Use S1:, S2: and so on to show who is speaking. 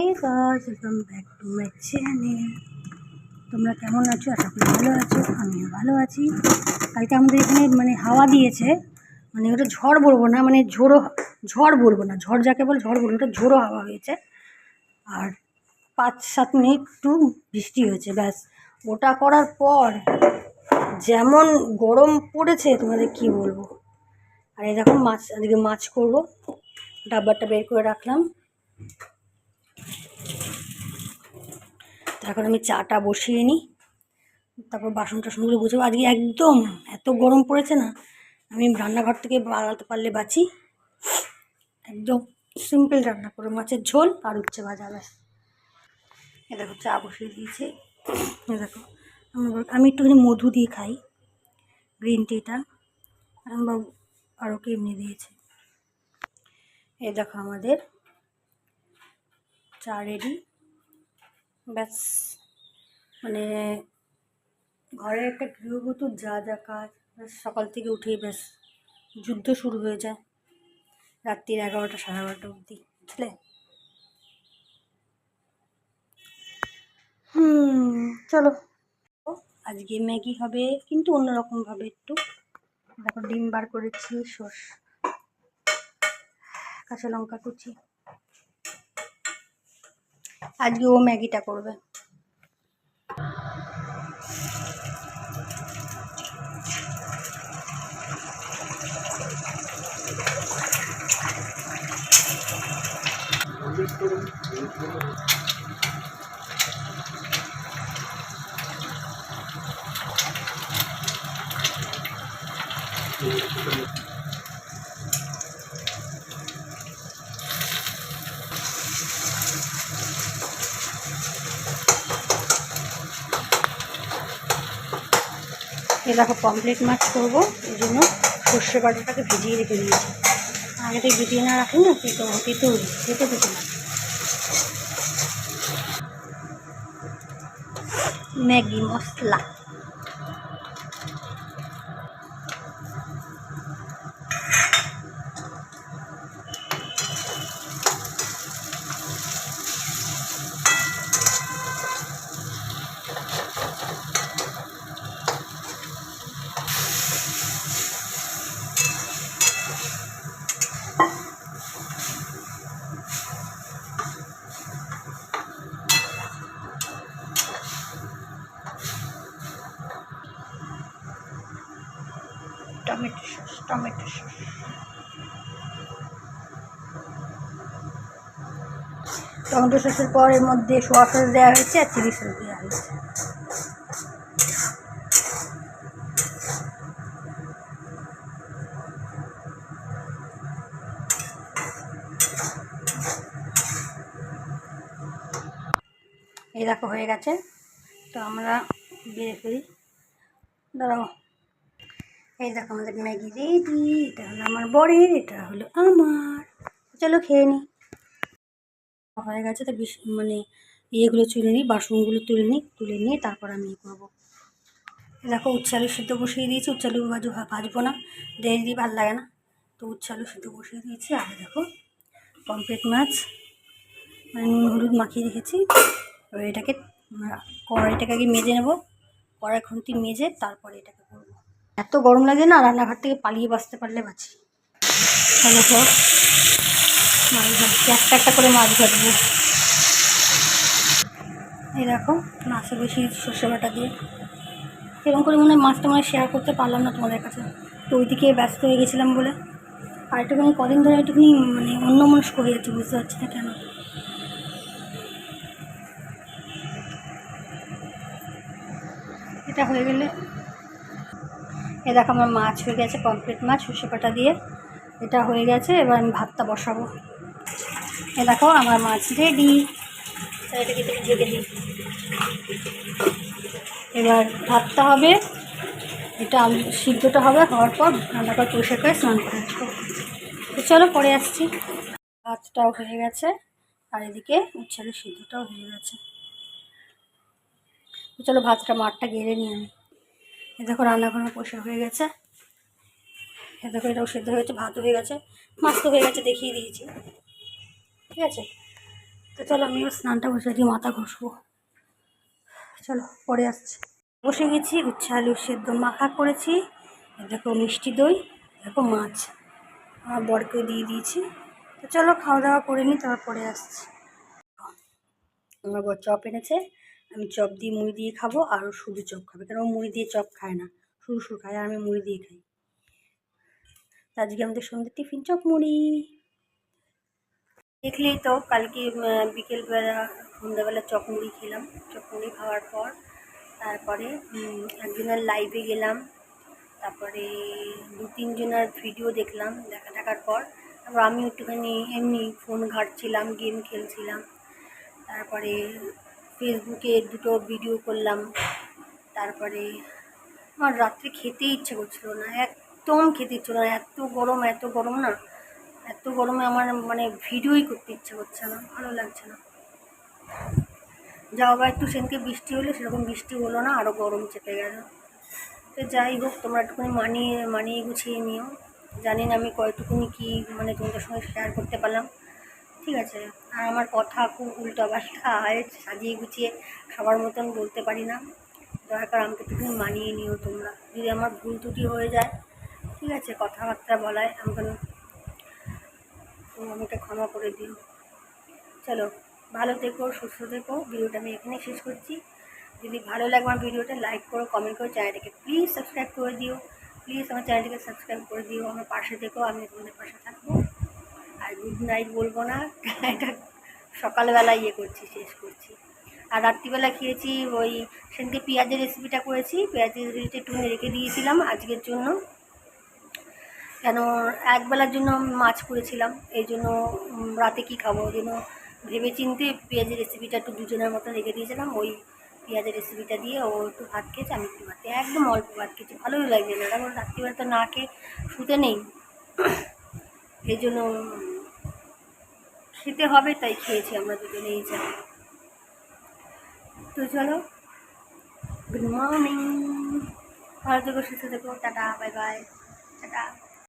S1: Guys welcome back to my channel তোমরা কেমন আছো? আশা করি ভালো আছো, আমিও ভালো আছি। কালকে আমাদের এখানে মানে হাওয়া দিয়েছে। মানে ওটা ঝড় বলব না মানে ঝোড়ো, ঝড় বলব না। ঝড় যাকে বলে ঝড় বলব ওটা ঝোড়ো হাওয়া হয়েছে। আর পাঁচ সাত মিনিট একটু বৃষ্টি হয়েছে, ব্যাস। ওটা করার পর যেমন গরম পড়েছে, তোমাদের কি বলব? আর এই দেখো মাছ আজকে মাছ করব। ডাব্বারটা বের করে রাখলাম। এখন আমি চাটা বসিয়ে নিই। তারপর বাসন টাসনগুলো বুঝব আজকে একদম এত গরম পড়েছে না, আমি রান্নাঘর থেকে বাড়াতে পারলে বাঁচি। একদম সিম্পল রান্না করে মাছের ঝোল আর উচ্ছে ভাজা, ব্যাস। এ দেখো, চা বসিয়ে দিয়েছি। এ দেখো, আমি একটুখানি মধু দিয়ে খাই গ্রিন টিটা আমার আরও কি এমনি দিয়েছে। এ দেখো আমাদের, চা রেডি ব্যাস। মানে ঘরে একটা গৃহবধূর যা যা কাজ, ব্যাস সকাল থেকে উঠেই ব্যাস যুদ্ধ শুরু হয়ে যায়। রাত্রির এগারোটা, সাড়ে এগারোটা অবধি, বুঝলে? হুম, চলো। আজকে ম্যাগি হবে, কিন্তু অন্যরকমভাবে একটু। দেখো, ডিম বার করেছি সস কাঁচা লঙ্কা কুচি। আজকে ও ম্যাগিটা করবে। এই দেখো কমপ্লিট মাছ করব, এই জন্য সর্ষে বাটাটাকে ভিজিয়ে রেখে দিয়েছি। আগে থেকে ভিজিয়ে না রাখি না তেতো তেতো তেতো তেতো না Maggi masala. Tomato sauce tomato sauce. Tomato সসের পর এর মধ্যে সোয়া সস দেওয়া হয়েছে আর চিলি সস দেওয়া হয়েছে। এই দেখো হয়ে গেছে। তো আমরা বেড়ে ফেলি। দাঁড়াও। এই দেখো আমাদের ম্যাগি রেডি, এটা হলো আমার বরের, এটা হলো আমার। চলো খেয়ে নিই হয়ে গেছে তো বিশ মানে ইয়েগুলো তুলে নিই, বাসনগুলো তুলে নিই, তুলে নিয়ে তারপর আমি ইয়ে করব। দেখো উচ্ছালু সিদ্ধ বসিয়ে দিয়েছি, উচ্ছালু ভাজু, ভাজবো না দিয়ে ভালো লাগে না। তো উচ্ছালু সিদ্ধ বসিয়ে দিয়েছি, আর দেখো পমপ্লেট মাছ মানে নুন, হলুদ মাখিয়ে রেখেছি। এবার এটাকে কড়াইটাকে আগে মেজে নেব কড়াই খুন্তি মেজে তারপরে এটাকে এত গরম লাগে না, রান্নাঘর থেকে পালিয়ে বাঁচতে পারলে বাঁচি। মাছ একটা একটা করে মাছ ভাজবো এই দেখো মাছে বেশি সর্ষে বাটা দিয়ে। এরকম করে মনে হয় মাছটা মনে শেয়ার করতে পারলাম না তোমাদের কাছে। তো ওইদিকে ব্যস্ত হয়ে গেছিলাম বলে। আর একটুখানি কদিন ধরে একটুখানি মানে অন্য মনস্ক হয়ে যাচ্ছে, বুঝতে পারছি না কেন। এটা হয়ে গেলে এ দেখো আমার মাছ হয়ে গেছে পমপ্লেট মাছ, সর্ষে পাটা দিয়ে এটা হয়ে গেছে, এবার আমি ভাতটা বসাবো। এ দেখো আমার মাছ রেডি এটাকে ঢেকে দিই। এবার ভাতটা হবে, এটা সিদ্ধটা হবে, হওয়ার পর রান্না করে পরিষ্কার করে স্নান করে তো চলো পরে আসছি। ভাতটাও হয়ে গেছে, আর এদিকে উচ্ছালের সিদ্ধটাও হয়ে গেছে। চলো ভাতটা মাঠটা গেড়ে নিয়ে আমি। এ দেখো রান্নাঘর পরিষ্কার হয়ে গেছে। এ দেখো এটাও সেদ্ধ হয়ে গেছে ভাত হয়ে গেছে মাছ তো হয়ে গেছে, দেখিয়ে দিয়েছি। ঠিক আছে? তো চলো আমিও স্নানটা বসে দিয়ে মাথা ঘষবো। চলো, পরে আসছি। বসে গেছি, উচ্ছে আলু সেদ্ধ মাখা করেছি। এই দেখো মিষ্টি দই, দেখো মাছ। আমার বরকে দিয়ে দিয়েছি। তো চলো খাওয়া দাওয়া করে নিই তারপর পরে আসছি। আমার বর চপ এনেছে। আমি চপ দিয়ে মুড়ি দিয়ে খাব আর শুধু চপ খাবে। কারণ ও মুড়ি দিয়ে চপ খায় না। শুরু শুরু খায় আর আমি মুড়ি দিয়ে খাই। আজকে আমাদের সন্ধ্যে টিফিন চপ মুড়ি। দেখলেই তো কালকে বিকেলবেলা, সন্ধ্যাবেলা চপ মুড়ি খেলাম। চপ মুড়ি খাওয়ার পর তারপরে একজনের লাইভে গেলাম। তারপরে দু তিনজনের ভিডিও দেখলাম দেখা দেখার পর। তারপর আমি একটুখানি এমনি ফোন ঘাঁটছিলাম গেম খেলছিলাম। তারপরে ফেসবুকে দুটো ভিডিও করলাম। তারপরে আমার রাত্রে খেতে ইচ্ছে করছিল না, একদম খেতে ইচ্ছে না, এত গরম এত গরম না, এত গরমে আমার মানে ভিডিওই করতে ইচ্ছে করছে না, ভালো লাগছে না। যাও বা একটু সেদিনকে বৃষ্টি হলো, সেরকম বৃষ্টি হলো না আরও গরম চেপে গেল। তো যাই হোক, তোমরা একটুখানি মানিয়ে মানিয়ে গুছিয়ে নিও। জানি না আমি কয়টুকুনি কি মানে তোমাদের সঙ্গে শেয়ার করতে পারলাম। ঠিক আছে। আর আমার কথা খুব উল্টো পাল্টা হয়, সাজিয়ে গুছিয়ে সবার মতন বলতে পারি না। দয়া করে আমাকে একটুখানি মানিয়ে নিও তোমরা। যদি আমার ভুল ত্রুটি হয়ে যায়, ঠিক আছে, কথাবার্তা বলায় আমাকে আমাকে ক্ষমা করে দিও। চলো, ভালো থেকো, সুস্থ থেকো। ভিডিওটা আমি এখানে শেষ করছি। যদি ভালো লাগে আমার ভিডিওটা লাইক করো কমেন্ট করো, চ্যানেলটাকে প্লিজ সাবস্ক্রাইব করে দিও। প্লিজ আমার চ্যানেলটাকে সাবস্ক্রাইব করে দিও। আমার পাশে থেকো, আমি তোমাদের পাশে থাকব। গুড নাইট বলব না এটা সকালবেলা ইয়ে করছি, শেষ করছি। আর রাত্রিবেলা খেয়েছি ওই সেদিনকে পেঁয়াজের রেসিপিটা করেছি, পেঁয়াজের রেসিপিটা একটু রেখে দিয়েছিলাম আজকের জন্য। কেন, একবেলার জন্য মাছ করেছিলাম, এই জন্য রাতে কি খাব? ওই জন্য ভেবে চিনতে পেঁয়াজের রেসিপিটা একটু দুজনের মতো রেখে দিয়েছিলাম, ওই পেঁয়াজের রেসিপিটা দিয়ে ও একটু ভাত খেয়েছে, আমি একটু ভাত একদম অল্প ভাত খেয়েছি, ভালোই লাগছে না। কারণ রাত্রিবেলা তো না খেয়ে শুতে নেই। এই জন্য খেতে হবে, তাই খেয়েছি আমরা দুজনে এই যা। তো চলো গুড মর্নিং ভালো থেকো সুস্থ থেকো, টাটা বাই বাই টাটা।